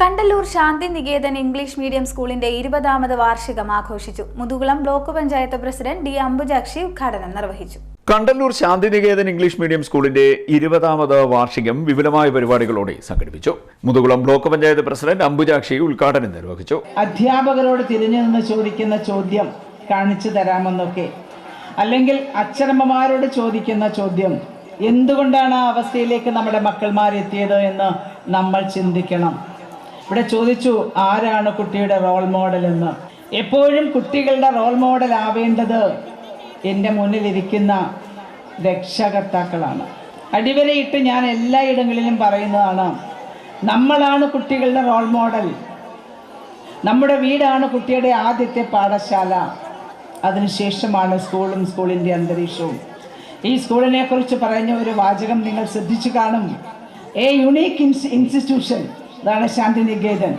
Kandalloor Shanti Niketan English medium സ്കൂളിന്റെ ഇരുപതാമത് വാർഷികം ആഘോഷിച്ചു. Muthukulam block panchayat president D Ambujakshi ഉദ്ഘാടനം നിർവഹിച്ചു. കണ്ടല്ലൂർ ശാന്തി ശാന്തിനികേതൻ ഇംഗ്ലീഷ് മീഡിയം സ്കൂളിന്റെ ഇരുപതാമത് വാർഷികം വിപുലമായ പരിപാടികളോടെ സംഘടിപ്പിച്ചു. മുതുകുളം ബ്ലോക്ക് പഞ്ചായത്ത് പ്രസിഡന്റ് അംബുജാക്ഷി ഉദ്ഘാടനം നിർവഹിച്ചു. അധ്യാപകരോട് തിരിഞ്ഞു നിന്ന് ചോദിക്കുന്ന ചോദ്യം കാണിച്ചു തരാമെന്നൊക്കെ. അല്ലെങ്കിൽ അച്ഛനമ്മമാരോട് ചോദിക്കുന്ന ചോദ്യം എന്തുകൊണ്ടാണ് ആ അവസ്ഥയിലേക്ക് നമ്മുടെ മക്കൾമാരെത്തിയത് എന്ന് നമ്മൾ ചിന്തിക്കണം. ഇവിടെ ചോദിച്ചു ആരാണ് കുട്ടിയുടെ റോൾ മോഡൽ എന്ന്? എപ്പോഴും കുട്ടികളുടെ റോൾ മോഡൽ ആവേണ്ടത് എന്റെ മുന്നിലിരിക്കുന്ന രക്ഷകർത്താക്കളാണ്. അടിവരയിട്ട് ഞാൻ എല്ലായിടങ്ങളിലും പറയുന്നതാണ് നമ്മളാണ് കുട്ടികളുടെ റോൾ മോഡൽ നമ്മുടെ വീടാണ് കുട്ടിയുടെ ആദ്യത്തെ പാഠശാല. അതിനുശേഷമാണ് സ്കൂളും സ്കൂളിന്റെ അന്തരീക്ഷവും. ഈ സ്കൂളിനെക്കുറിച്ച് പറഞ്ഞ ഒരു വാചകം നിങ്ങൾ ശ്രദ്ധിച്ചു കാണും. എ യുണീക്ക് ഇൻസ് ഇൻസ്റ്റിറ്റ്യൂഷൻ അതാണ് Shantiniketan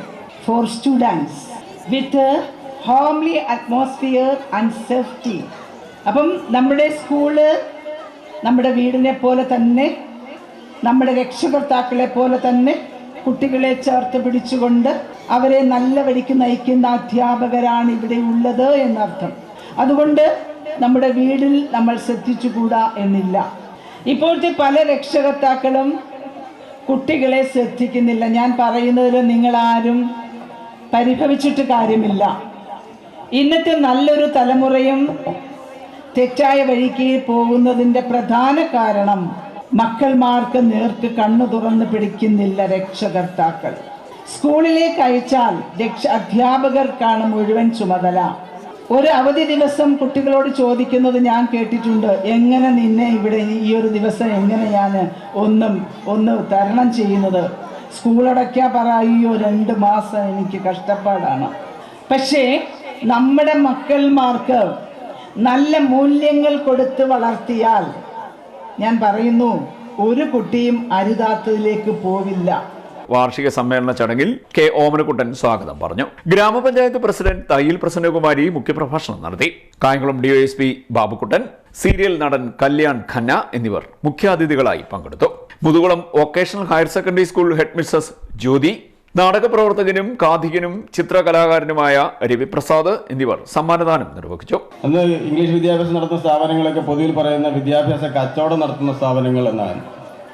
for students with homely atmosphere and safety അപ്പം നമ്മുടെ സ്കൂൾ നമ്മുടെ വീടിനെ പോലെ തന്നെ നമ്മുടെ രക്ഷകർത്താക്കളെ പോലെ തന്നെ കുട്ടികളെ ചേർത്ത് പിടിച്ചുകൊണ്ട് അവരെ നല്ല വഴിക്ക് നയിക്കുന്ന അധ്യാപകരാണ് ഇവിടെ ഉള്ളത് എന്നർത്ഥം. അതുകൊണ്ട് നമ്മുടെ വീടിൽ നമ്മൾ ശ്രദ്ധിച്ചുകൂടാ എന്നില്ല. ഇപ്പോഴത്തെ പല രക്ഷകർത്താക്കളും കുട്ടികളെ ശ്രദ്ധിക്കുന്നില്ല. ഞാൻ പറയുന്നതിൽ നിങ്ങളാരും പരിഭവിച്ചിട്ട് കാര്യമില്ല. ഇന്നത്തെ നല്ലൊരു തലമുറയും തെറ്റായ വഴിക്ക് പോകുന്നതിന്റെ പ്രധാന കാരണം മക്കൾമാർക്ക് നേർക്ക് കണ്ണു തുറന്ന് പിടിക്കുന്നില്ല രക്ഷകർത്താക്കൾ. സ്കൂളിലേക്ക് അയച്ചാൽ രക്ഷ അധ്യാപകർക്കാണ് മുഴുവൻ ചുമതല. ഒരു അവധി ദിവസം കുട്ടികളോട് ചോദിക്കുന്നത് ഞാൻ കേട്ടിട്ടുണ്ട്. എങ്ങനെ നിന്നെ ഇവിടെ ഈ ഒരു ദിവസം എങ്ങനെ ഞാൻ ഒന്നും ഒന്ന് തരണം ചെയ്യുന്നത്? സ്കൂളടയ്ക്കാ പറയോ രണ്ട് മാസം എനിക്ക് കഷ്ടപ്പാടാണ്. പക്ഷേ നമ്മുടെ മക്കൾമാർക്ക് നല്ല മൂല്യങ്ങൾ കൊടുത്ത് വളർത്തിയാൽ ഞാൻ പറയുന്നു ഒരു കുട്ടിയും അരുതാത്തതിലേക്ക് പോവില്ല. വാർഷിക സമ്മേളന ചടങ്ങിൽ കെ ഓമനക്കുട്ടൻ സ്വാഗതം പറഞ്ഞു. ഗ്രാമപഞ്ചായത്ത് പ്രസിഡന്റ് തയ്യിൽ പ്രസന്നകുമാരി മുഖ്യപ്രഭാഷണം നടത്തി. കായംകുളം ഡിവൈഎസ്പി ബാബുക്കുട്ടൻ സീരിയൽ നടൻ കല്യാൺ ഖന്ന എന്നിവർ മുഖ്യാതിഥികളായി പങ്കെടുത്തു. Muthukulam vocational higher secondary school head Mrs Jyothi നാടകപ്രവർത്തകനും കാഥികനും ചിത്രകലാകാരനുമായ രവിപ്രസാദ് എന്നിവർ സമ്മാനദാനം നിർവഹിച്ചു. അന്ന് ഇംഗ്ലീഷ് വിദ്യാഭ്യാസം നടത്തുന്ന സ്ഥാപനങ്ങളൊക്കെ പൊതുവിൽ പറയുന്ന വിദ്യാഭ്യാസ കച്ചവടം നടത്തുന്ന സ്ഥാപനങ്ങൾ എന്നാണ്.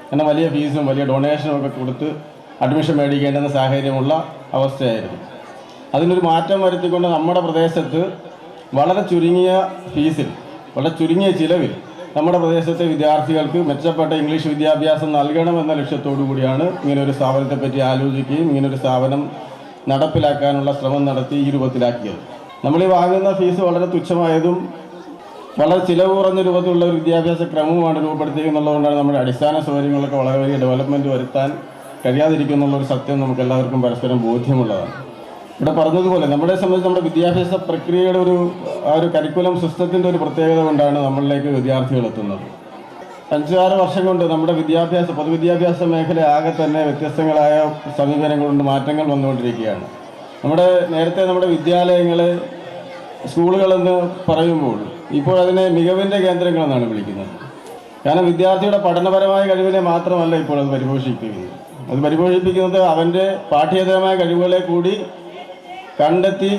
കാരണം വലിയ ഫീസും വലിയ ഡൊണേഷനും ഒക്കെ കൊടുത്ത് അഡ്മിഷൻ മേടിക്കേണ്ടുന്ന സാഹചര്യമുള്ള അവസ്ഥയായിരുന്നു. അതിനൊരു മാറ്റം വരുത്തിക്കൊണ്ട് നമ്മുടെ പ്രദേശത്ത് വളരെ ചുരുങ്ങിയ ഫീസിൽ വളരെ ചുരുങ്ങിയ ചിലവിൽ നമ്മുടെ പ്രദേശത്തെ വിദ്യാർത്ഥികൾക്ക് മെച്ചപ്പെട്ട ഇംഗ്ലീഷ് വിദ്യാഭ്യാസം നൽകണമെന്ന ലക്ഷ്യത്തോടു കൂടിയാണ് ഇങ്ങനൊരു സ്ഥാപനത്തെ പറ്റി ആലോചിക്കുകയും ഇങ്ങനൊരു സ്ഥാപനം നടപ്പിലാക്കാനുള്ള ശ്രമം നടത്തി ഈ രൂപത്തിലാക്കിയത് നമ്മൾ ഈ വാങ്ങുന്ന ഫീസ് വളരെ തുച്ഛമായതും വളരെ ചിലവ് കുറഞ്ഞ രൂപത്തിലുള്ള ഒരു വിദ്യാഭ്യാസ ക്രമമാണ് രൂപപ്പെടുത്തിയെന്നുള്ളതുകൊണ്ടാണ് നമ്മുടെ അടിസ്ഥാന സൗകര്യങ്ങളൊക്കെ വളരെ വലിയ ഡെവലപ്മെന്റ് വരുത്താൻ കഴിയാതിരിക്കുന്നുള്ള ഒരു സത്യം നമുക്ക് എല്ലാവർക്കും പരസ്പരം ബോധ്യമുള്ളതാണ്. ഇവിടെ പറഞ്ഞതുപോലെ നമ്മളെ സംബന്ധിച്ച് നമ്മുടെ വിദ്യാഭ്യാസ പ്രക്രിയയുടെ ഒരു ആ ഒരു കരിക്കുലം സിസ്റ്റത്തിന്റെ ഒരു പ്രത്യേകത കൊണ്ടാണ് നമ്മളിലേക്ക് വിദ്യാർത്ഥികൾ എത്തുന്നത്. അഞ്ചാറ് വർഷം കൊണ്ട് നമ്മുടെ വിദ്യാഭ്യാസ പൊതുവിദ്യാഭ്യാസ മേഖല ആകെ തന്നെ വ്യത്യസ്തങ്ങളായ സമീപനങ്ങൾ കൊണ്ട് മാറ്റങ്ങൾ വന്നുകൊണ്ടിരിക്കുകയാണ്. നമ്മുടെ നേരത്തെ നമ്മുടെ വിദ്യാലയങ്ങൾ സ്കൂളുകളെന്ന് പറയുമ്പോൾ ഇപ്പോൾ അതിനെ മികവിന്റെ കേന്ദ്രങ്ങളെന്നാണ് വിളിക്കുന്നത്. കാരണം വിദ്യാർത്ഥിയുടെ പഠനപരമായ കഴിവിനെ മാത്രമല്ല ഇപ്പോൾ അത് പരിപോഷിപ്പിക്കുന്നത്. അത് പരിപോഷിപ്പിക്കുന്നത് അവന്റെ പാഠ്യേതരമായ കഴിവുകളെ കൂടി കണ്ടെത്തി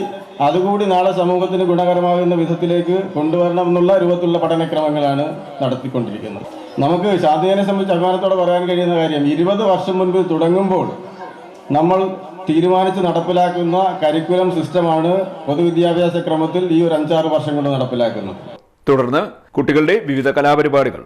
അതുകൂടി നാളെ സമൂഹത്തിന് ഗുണകരമാകുന്ന വിധത്തിലേക്ക് കൊണ്ടുവരണം എന്നുള്ള രൂപത്തിലുള്ള പഠനക്രമങ്ങളാണ് നടത്തിക്കൊണ്ടിരിക്കുന്നത്. നമുക്ക് ശാന്തിനെ സംബന്ധിച്ച് അഭിമാനത്തോടെ പറയാൻ കഴിയുന്ന കാര്യം ഇരുപത് വർഷം മുൻപ് തുടങ്ങുമ്പോൾ നമ്മൾ തീരുമാനിച്ച് നടപ്പിലാക്കുന്ന കരിക്കുലം സിസ്റ്റമാണ് പൊതുവിദ്യാഭ്യാസ ക്രമത്തിൽ ഈ ഒരു അഞ്ചാറ് വർഷം കൊണ്ട് നടപ്പിലാക്കുന്നത്. തുടർന്ന് കുട്ടികളുടെ വിവിധ കലാപരിപാടികൾ.